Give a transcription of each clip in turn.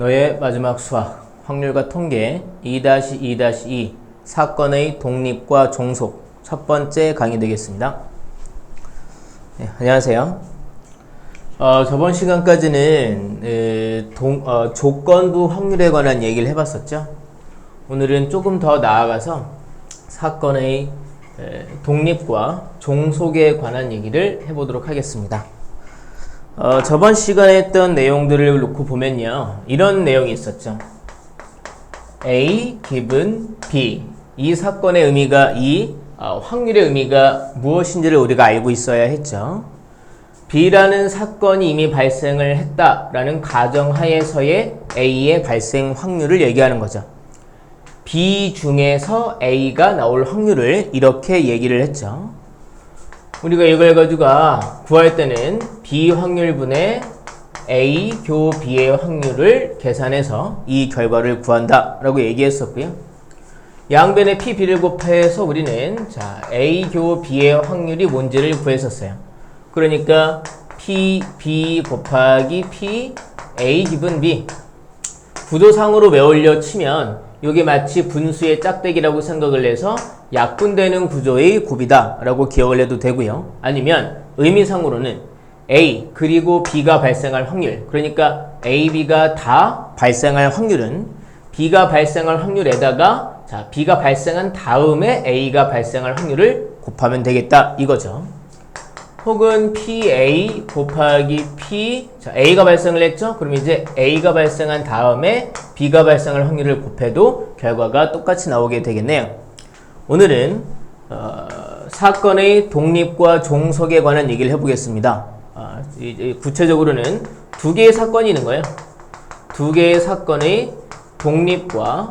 너의 마지막 수학 확률과 통계 2-2-2 사건의 독립과 종속 첫 번째 강의 되겠습니다. 네, 안녕하세요. 어, 저번 시간까지는 에, 동, 어, 조건부 확률에 관한 얘기를 해봤었죠. 오늘은 조금 더 나아가서 사건의 에, 독립과 종속에 관한 얘기를 해보도록 하겠습니다. 어, 저번 시간에 했던 내용들을 놓고 보면요. 이런 내용이 있었죠. A given B. 이 사건의 의미가 이 어, 확률의 의미가 무엇인지를 우리가 알고 있어야 했죠. B라는 사건이 이미 발생을 했다라는 가정하에서의 A의 발생 확률을 얘기하는 거죠. B 중에서 A가 나올 확률을 이렇게 얘기를 했죠. 우리가 이걸 가지고 구할 때는 B 확률분의 A 교 B의 확률을 계산해서 이 결과를 구한다 라고 얘기했었고요. 양변의 P, B를 곱해서 우리는 자 A 교 B의 확률이 뭔지를 구했었어요. 그러니까 P, B 곱하기 P, A 기분 B 구도상으로 매올려 치면 이게 마치 분수의 짝대기라고 생각을 해서 약분되는 구조의 곱이다 라고 기억을 해도 되고요. 아니면 의미상으로는 A 그리고 B가 발생할 확률 그러니까 A, B가 다 발생할 확률은 B가 발생할 확률에다가 자 B가 발생한 다음에 A가 발생할 확률을 곱하면 되겠다 이거죠. 혹은 PA 곱하기 P 자 A가 발생을 했죠? 그럼 이제 A가 발생한 다음에 B가 발생할 확률을 곱해도 결과가 똑같이 나오게 되겠네요. 오늘은 어, 사건의 독립과 종속에 관한 얘기를 해보겠습니다. 아, 구체적으로는 두 개의 사건이 있는 거예요. 두 개의 사건의 독립과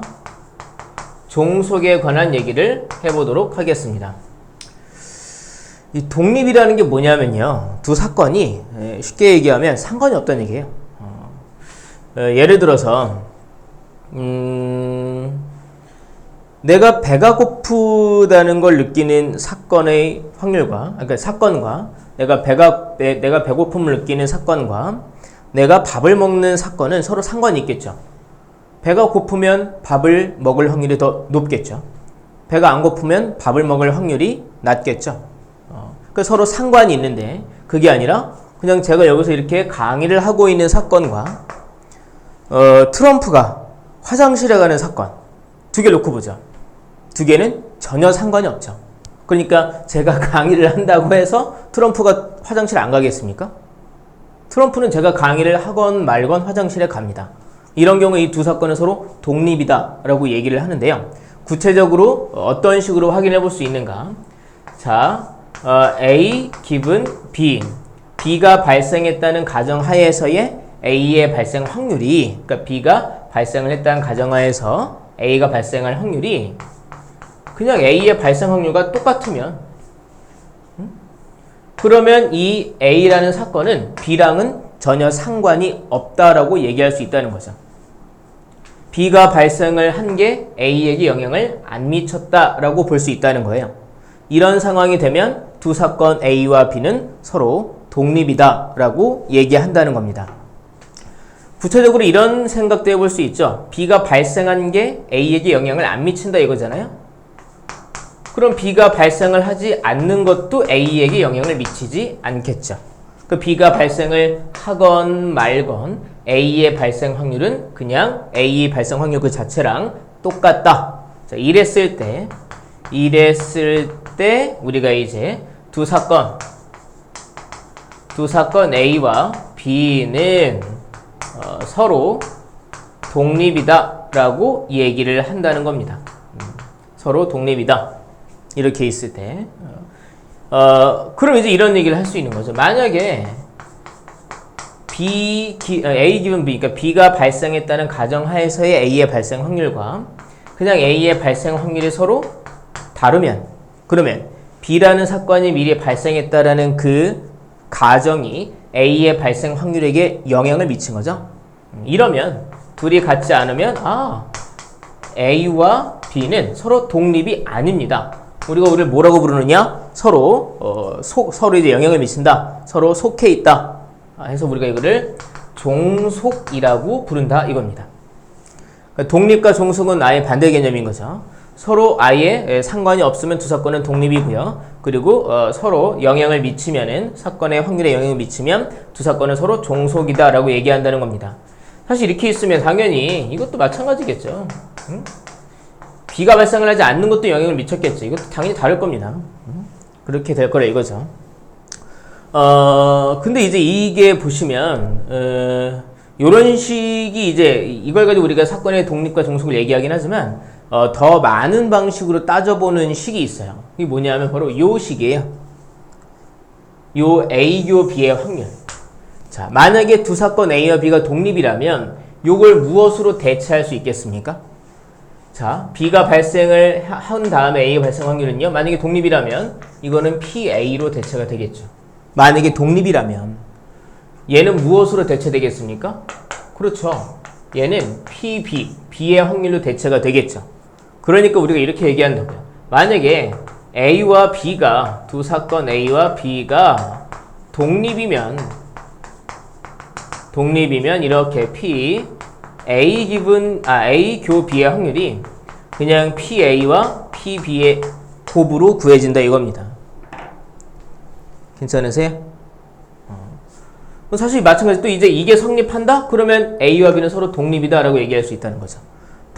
종속에 관한 얘기를 해보도록 하겠습니다. 이 독립이라는 게 뭐냐면요. 두 사건이 에, 쉽게 얘기하면 상관이 없다는 얘기예요. 어, 에, 예를 들어서 음, 내가 배가 고프다는 걸 느끼는 사건의 확률과 그러니까 사건과 내가 배가 내, 내가 배고픔을 느끼는 사건과 내가 밥을 먹는 사건은 서로 상관이 있겠죠. 배가 고프면 밥을 먹을 확률이 더 높겠죠. 배가 안 고프면 밥을 먹을 확률이 낮겠죠. 어, 그 서로 상관이 있는데 그게 아니라 그냥 제가 여기서 이렇게 강의를 하고 있는 사건과 어, 트럼프가 화장실에 가는 사건 두 개 놓고 보죠. 두 개는 전혀 상관이 없죠. 그러니까 제가 강의를 한다고 해서 트럼프가 화장실 안 가겠습니까? 트럼프는 제가 강의를 하건 말건 화장실에 갑니다. 이런 경우에 이 두 사건은 서로 독립이다라고 얘기를 하는데요. 구체적으로 어떤 식으로 확인해 볼 수 있는가? 자, 어, A 기분 B, B가 발생했다는 가정하에서의 A의 발생 확률이, 그러니까 B가 발생을 했다는 가정하에서 A가 발생할 확률이 그냥 A의 발생 확률과 똑같으면 음? 그러면 이 A라는 사건은 B랑은 전혀 상관이 없다라고 얘기할 수 있다는 거죠. B가 발생을 한 게 A에게 영향을 안 미쳤다라고 볼 수 있다는 거예요. 이런 상황이 되면 두 사건 A와 B는 서로 독립이다 라고 얘기한다는 겁니다. 구체적으로 이런 생각도 해볼 수 있죠. B가 발생한 게 A에게 영향을 안 미친다 이거잖아요. 그럼 B가 발생을 하지 않는 것도 A에게 영향을 미치지 않겠죠. 그 B가 발생을 하건 말건 A의 발생 확률은 그냥 A 발생 확률 그 자체랑 똑같다. 자, 이랬을 때, 이랬을 때 우리가 이제 두 사건, 두 사건 A와 B는 어, 서로 독립이다 라고 얘기를 한다는 겁니다. 음, 서로 독립이다. 이렇게 있을 때. 어, 그럼 이제 이런 얘기를 할 수 있는 거죠. 만약에 B, 기, A 기분 B, 그러니까 B가 발생했다는 가정하에서의 A의 발생 확률과 그냥 A의 발생 확률이 서로 다르면, 그러면 B라는 사건이 미리 발생했다라는 그 가정이 A의 발생 확률에게 영향을 미친 거죠. 이러면 둘이 같지 않으면 아 A와 B는 서로 독립이 아닙니다. 우리가 우리를 뭐라고 부르느냐? 서로 어, 소, 서로 이제 영향을 미친다. 서로 속해 있다. 아, 해서 우리가 이거를 종속이라고 부른다 이겁니다. 그러니까 독립과 종속은 아예 반대 개념인 거죠. 서로 아예 예, 상관이 없으면 두 사건은 독립이고요. 그리고 어, 서로 영향을 미치면은 사건의 확률에 영향을 미치면 두 사건은 서로 종속이다라고 얘기한다는 겁니다. 사실 이렇게 있으면 당연히 이것도 마찬가지겠죠. 응? 비가 발생을 하지 않는 것도 영향을 미쳤겠죠. 이것도 당연히 다를 겁니다. 응? 그렇게 될 거라 이거죠. 어, 근데 이제 이게 보시면, 어, 요런 식이 이제 이걸 가지고 우리가 사건의 독립과 종속을 얘기하긴 하지만, 어, 더 많은 방식으로 따져보는 식이 있어요. 이게 뭐냐면 바로 요 식이에요. 요 A교 B의 확률. 자, 만약에 두 사건 A와 B가 독립이라면 요걸 무엇으로 대체할 수 있겠습니까? 자, B가 발생을 하- 한 다음에 A가 발생 확률은요. 만약에 독립이라면 이거는 PA로 대체가 되겠죠. 만약에 독립이라면 얘는 무엇으로 대체되겠습니까? 그렇죠. 얘는 PB, B의 확률로 대체가 되겠죠. 그러니까 우리가 이렇게 얘기한다고요. 만약에 A와 B가 두 사건 A와 B가 독립이면 독립이면 이렇게 P A 기분 아 A 교 B의 확률이 그냥 PA와 PB의 곱으로 구해진다 이겁니다. 괜찮으세요? 어. 사실 마찬가지 또 이제 이게 성립한다? 그러면 A와 B는 서로 독립이다라고 얘기할 수 있다는 거죠.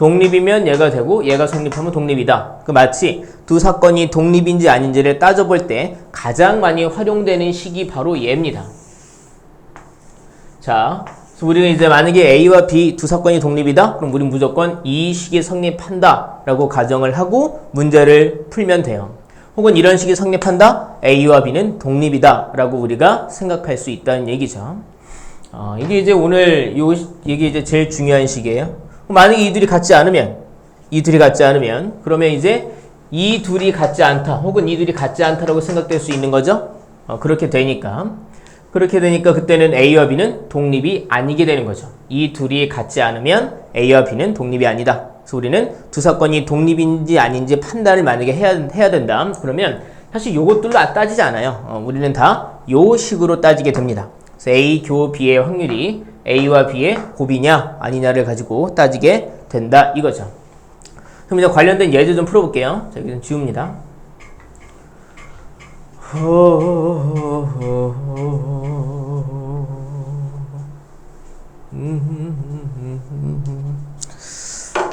독립이면 얘가 되고 얘가 성립하면 독립이다. 그 마치 두 사건이 독립인지 아닌지를 따져볼 때 가장 많이 활용되는 식이 바로 얘입니다. 자, 우리가 이제 만약에 A와 B 두 사건이 독립이다? 그럼 우리는 무조건 이 식이 성립한다 라고 가정을 하고 문제를 풀면 돼요. 혹은 이런 식이 성립한다? A와 B는 독립이다 라고 우리가 생각할 수 있다는 얘기죠. 어, 이게 이제 오늘 요, 시- 이게 이제 제일 중요한 식이에요. 만약에 이 둘이 같지 않으면, 이 둘이 같지 않으면, 그러면 이제 이 둘이 같지 않다, 혹은 이 둘이 같지 않다라고 생각될 수 있는 거죠. 어, 그렇게 되니까. 그렇게 되니까 그때는 A와 B는 독립이 아니게 되는 거죠. 이 둘이 같지 않으면 A와 B는 독립이 아니다. 그래서 우리는 두 사건이 독립인지 아닌지 판단을 만약에 해야, 해야 된다. 그러면 사실 요것들로 아- 따지지 않아요. 어, 우리는 다 요 식으로 따지게 됩니다. 그래서 A 교 B의 확률이 A와 B의 곱이냐 아니냐를 가지고 따지게 된다 이거죠. 그럼 이제 관련된 예제 좀 풀어볼게요. 자, 여기는 지웁니다.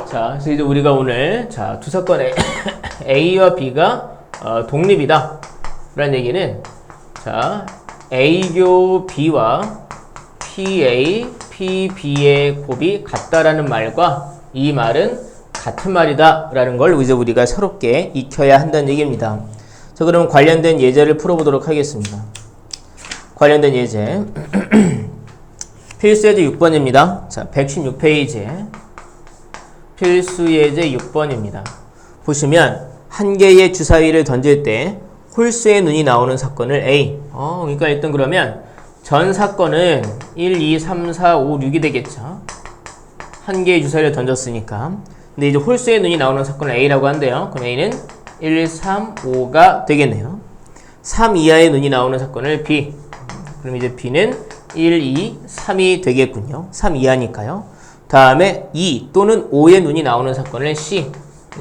자, 그래서 이제 우리가 오늘 자, 두 사건의 A와 B가 어, 독립이다. 라는 얘기는 자, A교 B와 PA, PB의 곱이 같다라는 말과 이 말은 같은 말이다 라는 걸 이제 우리가 새롭게 익혀야 한다는 얘기입니다. 자, 그럼 관련된 예제를 풀어보도록 하겠습니다. 관련된 예제. 필수 예제 6번입니다. 자, 116페이지에 필수 예제 6번입니다. 보시면 한 개의 주사위를 던질 때 홀수의 눈이 나오는 사건을 A. 어, 그러니까 일단 그러면 전 사건은 1, 2, 3, 4, 5, 6이 되겠죠. 한 개의 주사위를 던졌으니까. 근데 이제 홀수의 눈이 나오는 사건을 A라고 한대요. 그럼 A는 1, 3, 5가 되겠네요. 3 이하의 눈이 나오는 사건을 B. 그럼 이제 B는 1, 2, 3이 되겠군요. 3 이하니까요. 다음에 2 또는 5의 눈이 나오는 사건을 C.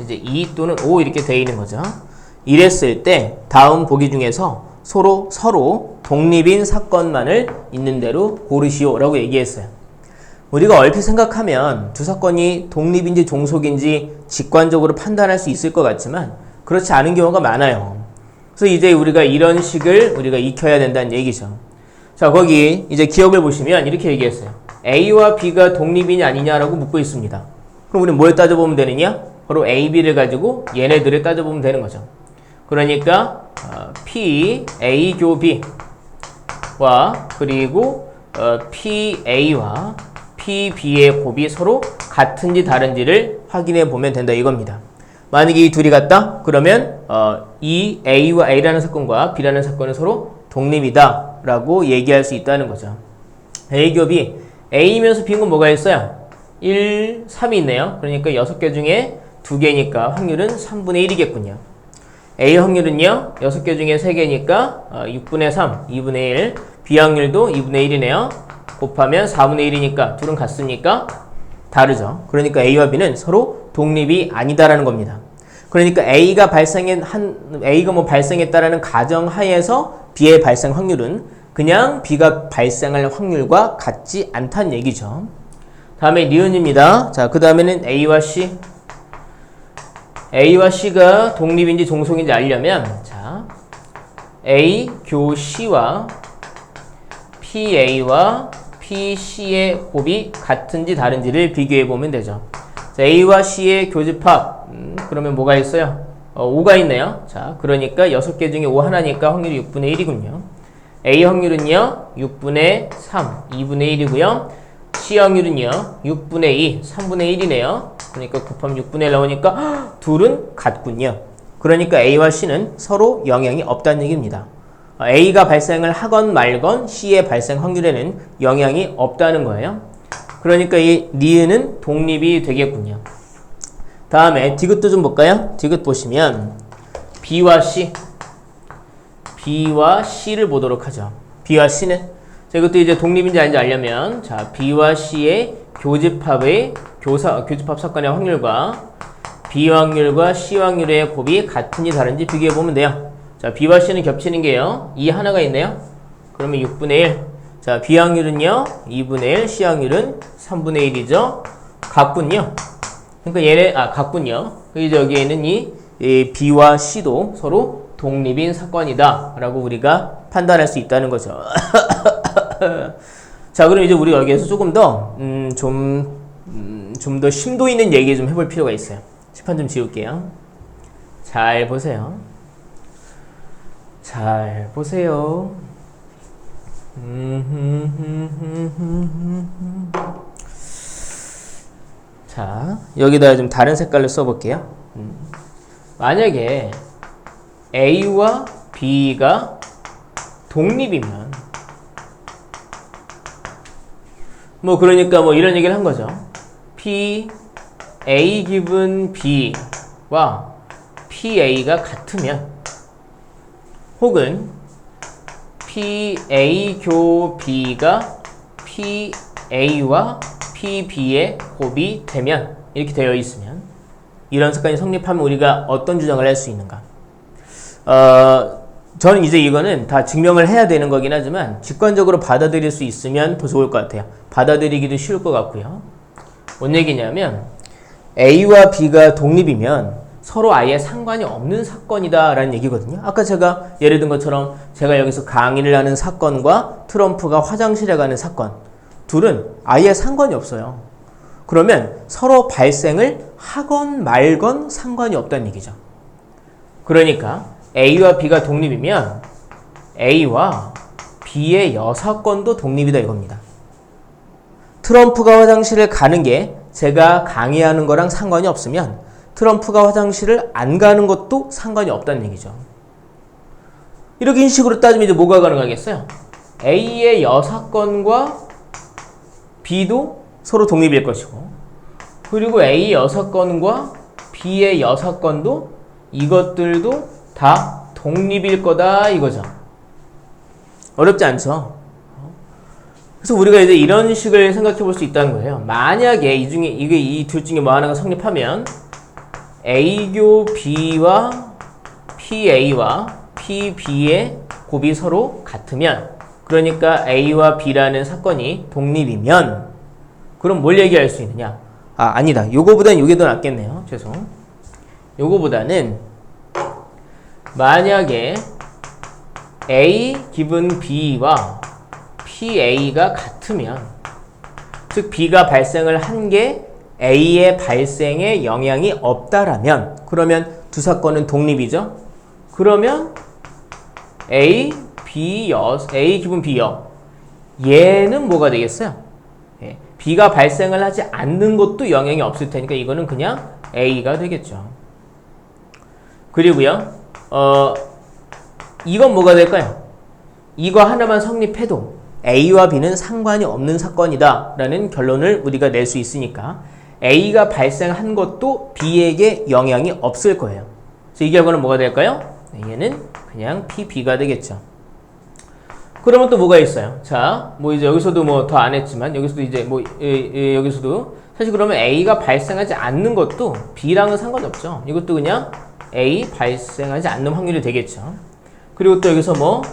이제 2 또는 5 이렇게 되어 있는 거죠. 이랬을 때 다음 보기 중에서 서로 서로 독립인 사건만을 있는 대로 고르시오라고 얘기했어요. 우리가 얼핏 생각하면 두 사건이 독립인지 종속인지 직관적으로 판단할 수 있을 것 같지만 그렇지 않은 경우가 많아요. 그래서 이제 우리가 이런 식을 우리가 익혀야 된다는 얘기죠. 자, 거기 이제 기억을 보시면 이렇게 얘기했어요. A와 B가 독립이냐 아니냐라고 묻고 있습니다. 그럼 우리는 뭘 따져보면 되느냐? 바로 A, B를 가지고 얘네들을 따져보면 되는 거죠. 그러니까 어, P, A 교 B와 그리고 어, PA와 PB의 곱이 서로 같은지 다른지를 확인해 보면 된다 이겁니다. 만약에 이 둘이 같다? 그러면 어, 이 A와 A라는 사건과 B라는 사건은 서로 독립이다 라고 얘기할 수 있다는 거죠. A 겹이 A면서 B인 건 뭐가 있어요? 1, 3이 있네요. 그러니까 6개 중에 2개니까 확률은 3분의 1이겠군요. A 확률은요, 6개 중에 3개니까 어, 6분의 3, 2분의 1. B 확률도 2분의 1이네요. 곱하면 4분의 1이니까 둘은 같습니까? 다르죠. 그러니까 A와 B는 서로 독립이 아니다라는 겁니다. 그러니까 A가 발생한 한 A가 뭐 발생했다라는 가정 하에서 B의 발생 확률은 그냥 B가 발생할 확률과 같지 않다는 얘기죠. 다음에 니은입니다. 자, 그 다음에는 A와 C. A와 C가 독립인지 종속인지 알려면 자, A 교 C와 PA와 PC의 곱이 같은지 다른지를 비교해 보면 되죠. 자, A와 C의 교집합 음, 그러면 뭐가 있어요? 어, 5가 있네요. 자, 그러니까 6개 중에 5 하나니까 확률이 6분의 1이군요. A 확률은요, 6분의 3, 2분의 1이고요. C 확률은요, 6분의 2, 3분의 1이네요. 그러니까 곱하면 6분의 1 나오니까 헉, 둘은 같군요. 그러니까 A와 C는 서로 영향이 없다는 얘기입니다. 어, A가 발생을 하건 말건 C의 발생 확률에는 영향이 없다는 거예요. 그러니까 이 니은은 독립이 되겠군요. 다음에 디귿도 좀 볼까요? 디귿 보시면 B와 C B와 C를 보도록 하죠. B와 C는 자, 이것도 이제 독립인지 아닌지 알려면 자, B와 C의 교집합의 교사 교집합 사건의 확률과 B 확률과 C 확률의 곱이 같은지 다른지 비교해 보면 돼요. 자, B와 C는 겹치는 게요. 2 하나가 있네요. 그러면 6분의 1. 자, B 확률은요. 2분의 1, C 확률은 3분의 1이죠. 같군요. 그러니까 얘네 아 같군요. 그래서 여기에는 이, 이 B와 C도 서로 독립인 사건이다 라고 우리가 판단할 수 있다는 거죠. 자, 그럼 이제 우리 여기에서 조금 더, 음, 좀, 음, 좀 더 심도 있는 얘기 좀 해볼 필요가 있어요. 칠판 좀 지울게요. 잘 보세요. 잘 보세요. 자, 여기다 좀 다른 색깔로 써볼게요. 음. 만약에 A와 B가 독립이면 뭐 그러니까 뭐 이런 얘기를 한 거죠. P A 기분 B와 PA가 같으면 혹은 PA 교 B가 PA와 PB의 곱이 되면 이렇게 되어 있으면 이런 사건이 성립하면 우리가 어떤 주장을 할 수 있는가? 어, 저는 이제 이거는 다 증명을 해야 되는 거긴 하지만 직관적으로 받아들일 수 있으면 더 좋을 것 같아요. 받아들이기도 쉬울 것 같고요. 뭔 얘기냐면 A와 B가 독립이면 서로 아예 상관이 없는 사건이다라는 얘기거든요. 아까 제가 예를 든 것처럼 제가 여기서 강의를 하는 사건과 트럼프가 화장실에 가는 사건 둘은 아예 상관이 없어요. 그러면 서로 발생을 하건 말건 상관이 없다는 얘기죠. 그러니까 A와 B가 독립이면 A와 B의 여사건도 독립이다 이겁니다. 트럼프가 화장실을 가는 게 제가 강의하는 거랑 상관이 없으면 트럼프가 화장실을 안 가는 것도 상관이 없다는 얘기죠. 이렇게 인식으로 따지면 이제 뭐가 가능하겠어요? A의 여사건과 B도 서로 독립일 것이고 그리고 A 여사건과 B의 여사건도 이것들도 다 독립일 거다 이거죠. 어렵지 않죠? 그래서 우리가 이제 이런 식을 생각해 볼 수 있다는 거예요. 만약에 이 중에 이게 이 둘 중에 뭐 하나가 성립하면 A교 B와 PA와 PB의 곱이 서로 같으면 그러니까 A와 B라는 사건이 독립이면 그럼 뭘 얘기할 수 있느냐? 아 아니다. 요거보다는 요게 더 낫겠네요. 죄송. 요거보다는 만약에 A 기분 B와 PA가 같으면 즉 B가 발생을 한 게 A의 발생에 영향이 없다라면 그러면 두 사건은 독립이죠. 그러면 A, B 여 A 기분 B 여 얘는 뭐가 되겠어요? 예, B가 발생을 하지 않는 것도 영향이 없을 테니까 이거는 그냥 A가 되겠죠. 그리고요, 어, 이건 뭐가 될까요? 이거 하나만 성립해도 A와 B는 상관이 없는 사건이다 라는 결론을 우리가 낼 수 있으니까 A가 발생한 것도 B에게 영향이 없을 거예요. 그래서 이 결과는 뭐가 될까요? 얘는 그냥 PB가 되겠죠. 그러면 또 뭐가 있어요? 자, 뭐 이제 여기서도 뭐 더 안 했지만 여기서도 이제 뭐 예, 예, 여기서도 사실 그러면 A가 발생하지 않는 것도 B랑은 상관없죠. 이것도 그냥 A 발생하지 않는 확률이 되겠죠. 그리고 또 여기서 뭐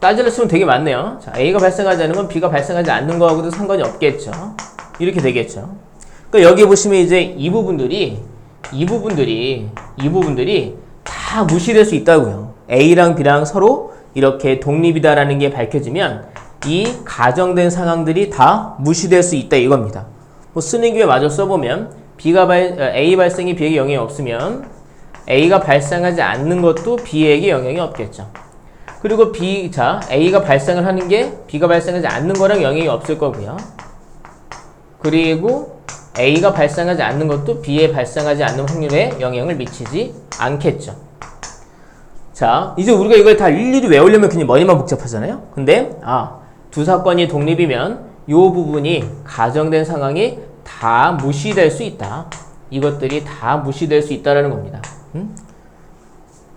따지려 치면 되게 많네요. 자, A가 발생하지 않는 건 B가 발생하지 않는 거하고도 상관이 없겠죠. 이렇게 되겠죠. 그러니까 여기 보시면 이제 이 부분들이 이 부분들이 이 부분들이 다 무시될 수 있다고요. A랑 B랑 서로 이렇게 독립이다라는 게 밝혀지면 이 가정된 상황들이 다 무시될 수 있다 이겁니다. 뭐 쓰는 기회 마저 써보면 B가 발, 어, A 발생이 B에게 영향이 없으면 A가 발생하지 않는 것도 B에게 영향이 없겠죠. 그리고 B, 자, A가 발생을 하는 게 B가 발생하지 않는 거랑 영향이 없을 거고요. 그리고 A가 발생하지 않는 것도 B에 발생하지 않는 확률에 영향을 미치지 않겠죠. 자, 이제 우리가 이걸 다 일일이 외우려면 그냥 머리만 복잡하잖아요? 근데, 아, 두 사건이 독립이면 이 부분이 가정된 상황이 다 무시될 수 있다. 이것들이 다 무시될 수 있다라는 겁니다. 음?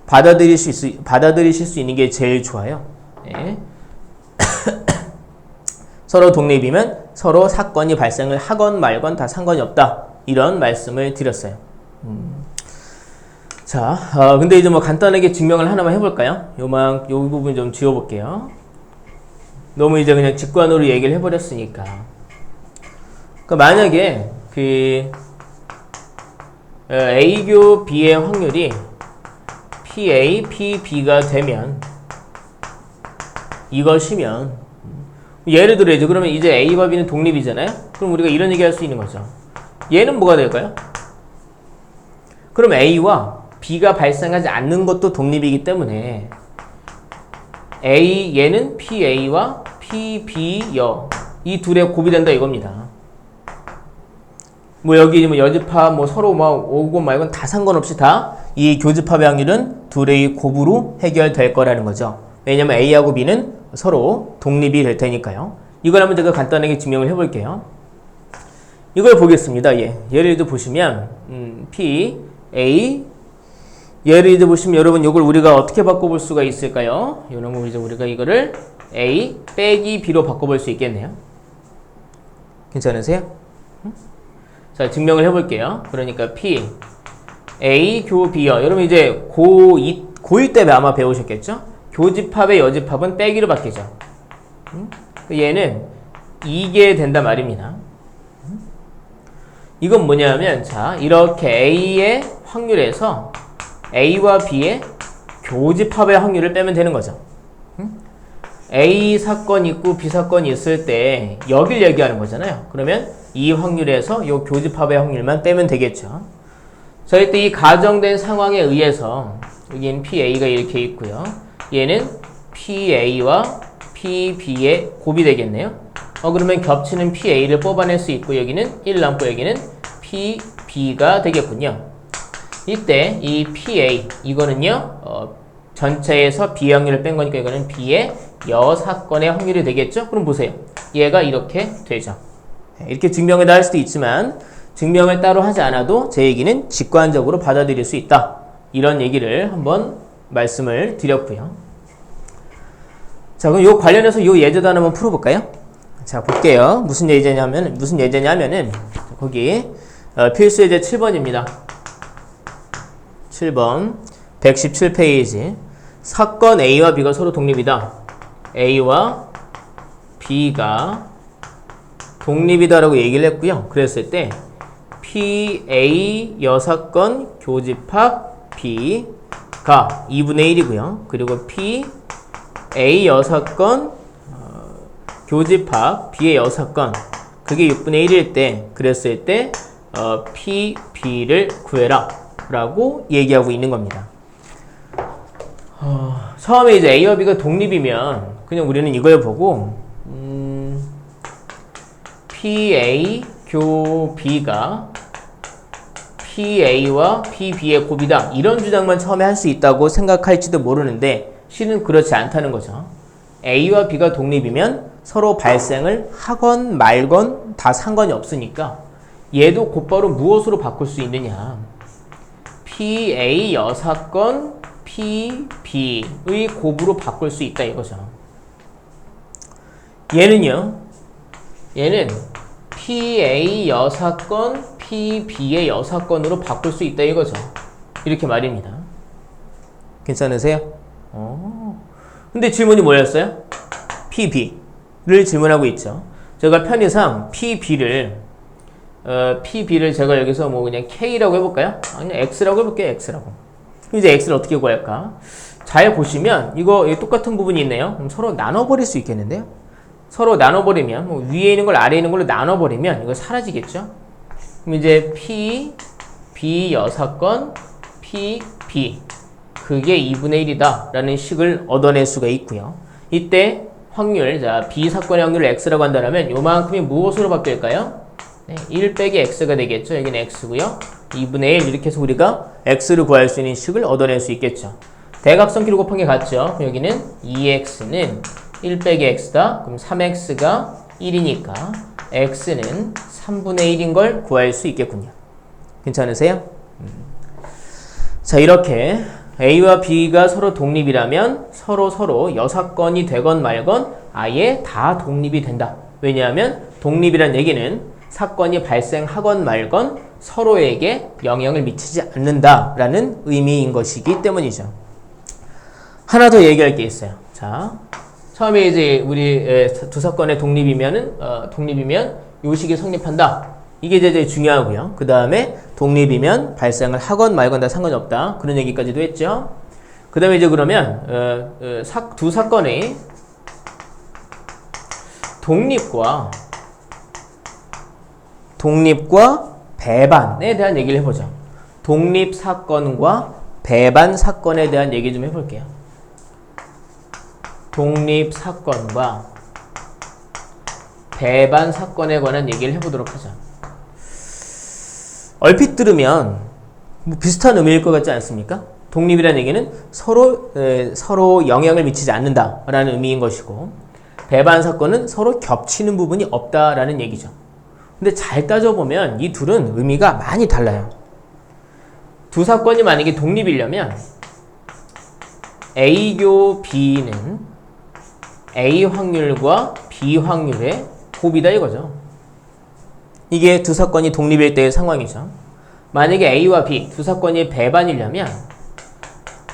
받아들이실 수, 받아들이실 수 있는 게 제일 좋아요. 예. 서로 독립이면 서로 사건이 발생을 하건 말건 다 상관이 없다. 이런 말씀을 드렸어요. 음. 자, 어, 근데 이제 뭐 간단하게 증명을 하나만 해볼까요? 요만, 요 부분 좀 지워볼게요. 너무 이제 그냥 직관으로 얘기를 해버렸으니까. 그러니까 만약에 그 어, A교 B의 확률이 PA, PB가 되면 이것이면 예를 들어 이제 그러면 이제 A와 B는 독립이잖아요. 그럼 우리가 이런 얘기 할 수 있는 거죠. 얘는 뭐가 될까요? 그럼 A와 B가 발생하지 않는 것도 독립이기 때문에 A 얘는 PA와 PB여 이 둘의 곱이 된다 이겁니다. 뭐 여기 뭐 여집합 뭐 서로 막 오고 말건 다 상관없이 다 이 교집합의 확률은 둘의 곱으로 해결될 거라는 거죠. 왜냐면 A하고 B는 서로 독립이 될 테니까요. 이걸 한번 제가 간단하게 증명을 해볼게요. 이걸 보겠습니다. 예. 예를 들어 보시면 음, P, A 예를 들어 보시면 여러분 이걸 우리가 어떻게 바꿔볼 수가 있을까요? 이런 거 이제 우리가 이거를 A 빼기 B로 바꿔볼 수 있겠네요. 괜찮으세요? 자 증명을 해볼게요. 그러니까 P A 교 B요. 여러분 이제 고2 고1 때 아마 배우셨겠죠? 교집합의 여집합은 빼기로 바뀌죠. 얘는 이게 된단 말입니다. 이건 뭐냐면 자 이렇게 A의 확률에서 A와 B의 교집합의 확률을 빼면 되는 거죠. A 사건 있고 B 사건이 있을 때 여길 얘기하는 거잖아요. 그러면 이 확률에서 이 교집합의 확률만 빼면 되겠죠. 자, 이때 이 가정된 상황에 의해서 여기는 PA가 이렇게 있고요. 얘는 PA와 PB의 곱이 되겠네요. 어, 그러면 겹치는 PA를 뽑아낼 수 있고 여기는 1 남고 여기는 PB가 되겠군요. 이때 이 PA 이거는요 어, 전체에서 B 확률을 뺀 거니까 이거는 B의 여사건의 확률이 되겠죠? 그럼 보세요. 얘가 이렇게 되죠. 이렇게 증명을 할 수도 있지만 증명을 따로 하지 않아도 제 얘기는 직관적으로 받아들일 수 있다. 이런 얘기를 한번 말씀을 드렸고요. 자, 그럼 요 관련해서 요 예제도 하나만 풀어볼까요? 자, 볼게요. 무슨 예제냐면, 무슨 예제냐면은, 거기, 어, 필수 예제 7번입니다. 7번. 117페이지. 사건 A와 B가 서로 독립이다. A와 B가 독립이다라고 얘기를 했고요. 그랬을 때 PA 여사건 교집합 B가 2분의 1이고요. 그리고 PA 여사건 어, 교집합 B의 여사건 그게 6분의 1일 때 그랬을 때 어, PB를 구해라 라고 얘기하고 있는 겁니다. 어, 처음에 이제 A와 B가 독립이면 그냥 우리는 이걸 보고 음, PA 교 B가 PA와 PB의 곱이다 이런 주장만 처음에 할 수 있다고 생각할지도 모르는데 실은 그렇지 않다는 거죠. A와 B가 독립이면 서로 발생을 하건 말건 다 상관이 없으니까 얘도 곧바로 무엇으로 바꿀 수 있느냐 PA 여사건 PB의 곱으로 바꿀 수 있다 이거죠. 얘는요. 얘는 PA 여사건, PB의 여사건으로 바꿀 수 있다 이거죠. 이렇게 말입니다. 괜찮으세요? 어. 근데 질문이 뭐였어요? PB를 질문하고 있죠. 제가 편의상 PB를 어, PB를 제가 여기서 뭐 그냥 K라고 해볼까요? 아니 X라고 해볼게요. X라고. 이제 X를 어떻게 구할까? 잘 보시면 이거 똑같은 부분이 있네요. 그럼 서로 나눠버릴 수 있겠는데요? 서로 나눠버리면 뭐 위에 있는 걸 아래에 있는 걸로 나눠버리면 이거 사라지겠죠? 그럼 이제 P, B 여사건, P, B 그게 2분의 1이다 라는 식을 얻어낼 수가 있고요. 이때 확률, 자 B 사건의 확률을 X라고 한다면 요만큼이 무엇으로 바뀔까요? 네, 1 빼기 X가 되겠죠. 여기는 X고요. 2분의 1 이렇게 해서 우리가 X를 구할 수 있는 식을 얻어낼 수 있겠죠. 대각선 기로 곱한 게 같죠. 여기는 2X는 1 빼기 X다. 그럼 3X가 1이니까 X는 3분의 1인 걸 구할 수 있겠군요. 괜찮으세요? 음. 자, 이렇게 A와 B가 서로 독립이라면 서로 서로 여사건이 되건 말건 아예 다 독립이 된다. 왜냐하면 독립이란 얘기는 사건이 발생하건 말건 서로에게 영향을 미치지 않는다라는 의미인 것이기 때문이죠. 하나 더 얘기할 게 있어요. 자, 처음에 이제 우리 두 사건의 독립이면은 어, 독립이면 요식이 성립한다. 이게 이제 중요하고요. 그 다음에 독립이면 발생을 하건 말건 다 상관이 없다. 그런 얘기까지도 했죠. 그 다음에 이제 그러면 어, 어, 사, 두 사건의 독립과 독립과 배반에 대한 얘기를 해보죠. 독립 사건과 배반 사건에 대한 얘기 좀 해볼게요. 독립 사건과 배반 사건에 관한 얘기를 해보도록 하죠. 얼핏 들으면 뭐 비슷한 의미일 것 같지 않습니까? 독립이라는 얘기는 서로 에, 서로 영향을 미치지 않는다라는 의미인 것이고 배반 사건은 서로 겹치는 부분이 없다라는 얘기죠. 근데 잘 따져보면 이 둘은 의미가 많이 달라요. 두 사건이 만약에 독립이려면 A교 B는 A 확률과 B 확률의 곱이다 이거죠. 이게 두 사건이 독립일 때의 상황이죠. 만약에 A와 B 두 사건이 배반이려면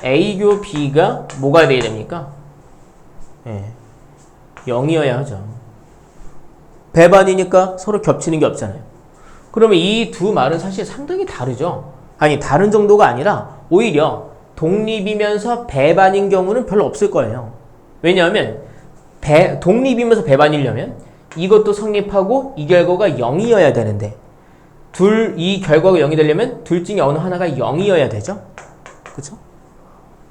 A교 B가 뭐가 돼야 됩니까? 예. 0이어야 하죠. 배반이니까 서로 겹치는 게 없잖아요. 그러면 이 두 말은 사실 상당히 다르죠. 아니 다른 정도가 아니라 오히려 독립이면서 배반인 경우는 별로 없을 거예요. 왜냐하면 배, 독립이면서 배반이려면 이것도 성립하고 이 결과가 0이어야 되는데 둘 이 결과가 0이 되려면 둘 중에 어느 하나가 0이어야 되죠. 그렇죠?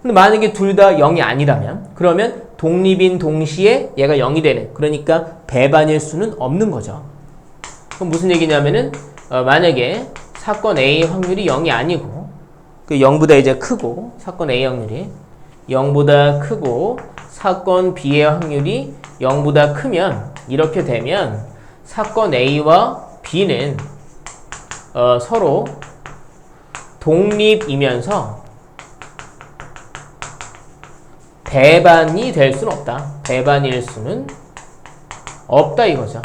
근데 만약에 둘 다 0이 아니라면 그러면 독립인 동시에 얘가 0이 되는 그러니까 배반일 수는 없는 거죠. 그럼 무슨 얘기냐면은 어, 만약에 사건 A 확률이 0이 아니고 그 0보다 이제 크고 사건 A 확률이 0보다 크고 사건 B의 확률이 0보다 크면 이렇게 되면 사건 A와 B는 어, 서로 독립이면서 배반이 될 수는 없다. 배반일 수는 없다 이거죠.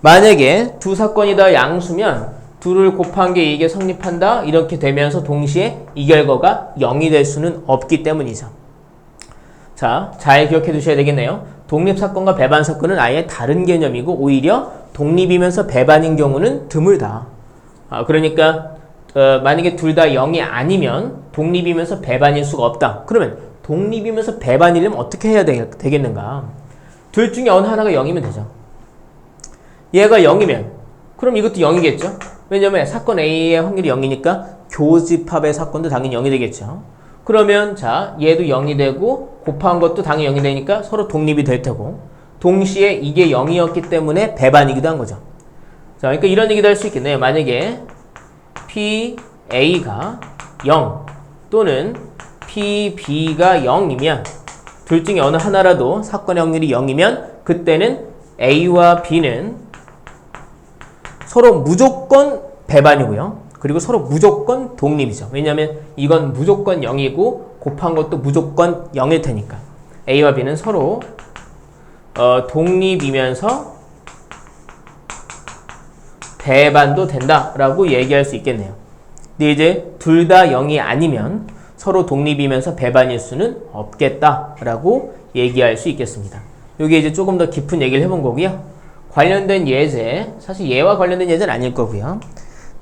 만약에 두 사건이 다 양수면 둘을 곱한 게 이게 성립한다 이렇게 되면서 동시에 이 결과가 0이 될 수는 없기 때문이죠. 자, 잘 기억해 두셔야 되겠네요. 독립사건과 배반사건은 아예 다른 개념이고 오히려 독립이면서 배반인 경우는 드물다. 아, 그러니까 어, 만약에 둘 다 0이 아니면 독립이면서 배반일 수가 없다. 그러면 독립이면서 배반이려면 어떻게 해야 되, 겠는가? 둘 중에 어느 하나가 0이면 되죠. 얘가 0이면 그럼 이것도 0이겠죠? 왜냐면 사건 A의 확률이 0이니까 교집합의 사건도 당연히 0이 되겠죠. 그러면 자 얘도 0이 되고 곱한 것도 당연히 0이 되니까 서로 독립이 될 테고 동시에 이게 0이었기 때문에 배반이기도 한 거죠. 자, 그러니까 이런 얘기도 할 수 있겠네요. 만약에 PA가 0 또는 PB가 0이면 둘 중에 어느 하나라도 사건의 확률이 0이면 그때는 A와 B는 서로 무조건 배반이고요. 그리고 서로 무조건 독립이죠. 왜냐하면 이건 무조건 0이고 곱한 것도 무조건 0일 테니까. A와 B는 서로 어, 독립이면서 배반도 된다라고 얘기할 수 있겠네요. 근데 이제 둘 다 0이 아니면 서로 독립이면서 배반일 수는 없겠다라고 얘기할 수 있겠습니다. 여기 이제 조금 더 깊은 얘기를 해본 거고요. 관련된 예제, 사실 얘와 관련된 예제는 아닐 거고요.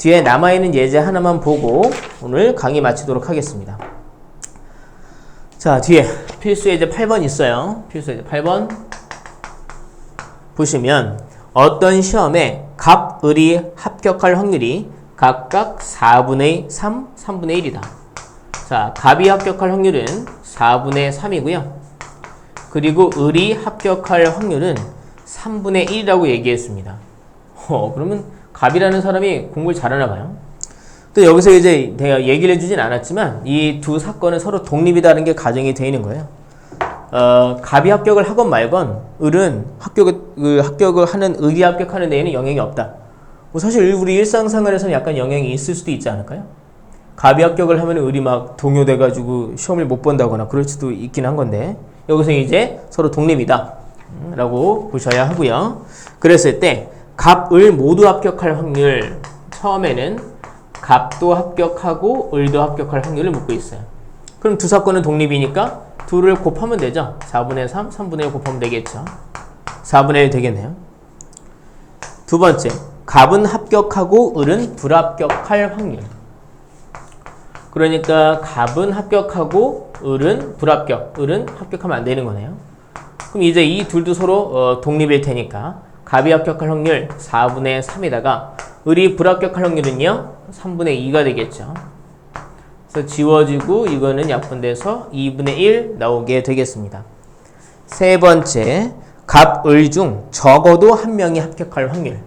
뒤에 남아있는 예제 하나만 보고 오늘 강의 마치도록 하겠습니다. 자, 뒤에 필수 예제 8번 있어요. 필수 예제 8번. 보시면 어떤 시험에 갑, 을이 합격할 확률이 각각 4분의 3, 3분의 1이다. 자, 갑이 합격할 확률은 4분의 3이고요. 그리고 을이 합격할 확률은 3분의 1이라고 얘기했습니다. 어, 그러면 갑이라는 사람이 공부를 잘하나 봐요. 또 여기서 이제 내가 얘기를 해주진 않았지만 이 두 사건은 서로 독립이다는 게 가정이 되어 있는 거예요. 어, 갑이 합격을 하건 말건 을은 합격을, 그 합격을 하는 을이 합격하는 데에는 영향이 없다. 뭐 사실 우리 일상생활에서는 약간 영향이 있을 수도 있지 않을까요? 갑이 합격을 하면 을이 막 동요돼가지고 시험을 못 본다거나 그럴 수도 있긴 한 건데 여기서 이제 서로 독립이다 음, 라고 보셔야 하고요. 그랬을 때 갑, 을 모두 합격할 확률 처음에는 갑도 합격하고 을도 합격할 확률을 묻고 있어요. 그럼 두 사건은 독립이니까 둘을 곱하면 되죠. 4분의 3, 3분의 1 곱하면 되겠죠. 4분의 1 되겠네요. 두 번째, 갑은 합격하고 을은 불합격할 확률. 그러니까 갑은 합격하고 을은 불합격, 을은 합격하면 안 되는 거네요. 그럼 이제 이 둘도 서로 어, 독립일 테니까 갑이 합격할 확률 4분의 3에다가 을이 불합격할 확률은요 3분의 2가 되겠죠. 그래서 지워지고 이거는 약분돼서 2분의 1 나오게 되겠습니다. 세 번째, 갑, 을 중 적어도 한 명이 합격할 확률.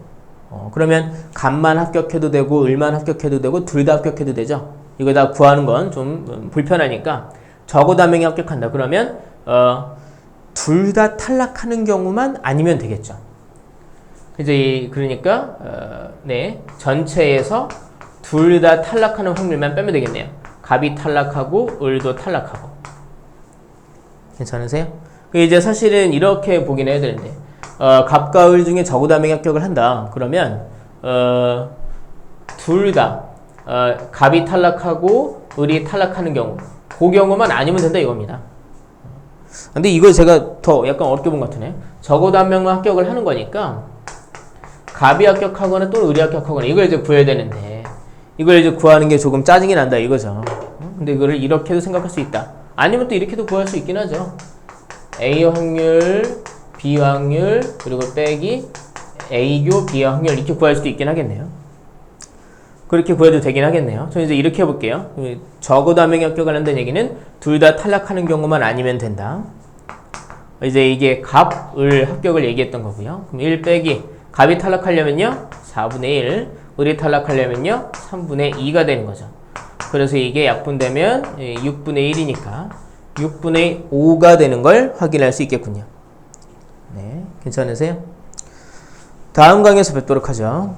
어, 그러면 갑만 합격해도 되고 을만 합격해도 되고 둘 다 합격해도 되죠. 이거 다 구하는 건 좀 불편하니까 적어도 한 명이 합격한다. 그러면 어, 둘 다 탈락하는 경우만 아니면 되겠죠. 이제 이- 그러니까 어, 네 전체에서 둘 다 탈락하는 확률만 빼면 되겠네요. 갑이 탈락하고 을도 탈락하고 괜찮으세요? 그 이제 사실은 이렇게 보긴 해야 되는데 어, 갑과 을 중에 적어도 한 명이 합격을 한다. 그러면 어, 둘다 어, 갑이 탈락하고 을이 탈락하는 경우 그 경우만 아니면 된다 이겁니다. 근데 이거 제가 더 약간 어렵게 본 것 같으네. 적어도 한 명만 합격을 하는 거니까 갑이 합격하거나 또는 을이 합격하거나 이걸 이제 구해야 되는데 이걸 이제 구하는 게 조금 짜증이 난다 이거죠. 어? 근데 이거를 이렇게도 생각할 수 있다. 아니면 또 이렇게도 구할 수 있긴 하죠. A 확률, B 확률, 그리고 빼기 A교 B 확률 이렇게 구할 수도 있긴 하겠네요. 그렇게 구해도 되긴 하겠네요. 저 이제 이렇게 해볼게요. 적어도 한 명이 한다는 얘기는 둘 다 탈락하는 경우만 아니면 된다. 이제 이게 갑, 을 합격을 얘기했던 거고요. 그럼 1 빼기 갑이 탈락하려면요 4분의 1, 을이 탈락하려면요 3분의 2가 되는 거죠. 그래서 이게 약분되면 6분의 1이니까 6분의 5가 되는 걸 확인할 수 있겠군요. 네, 괜찮으세요? 다음 강의에서 뵙도록 하죠.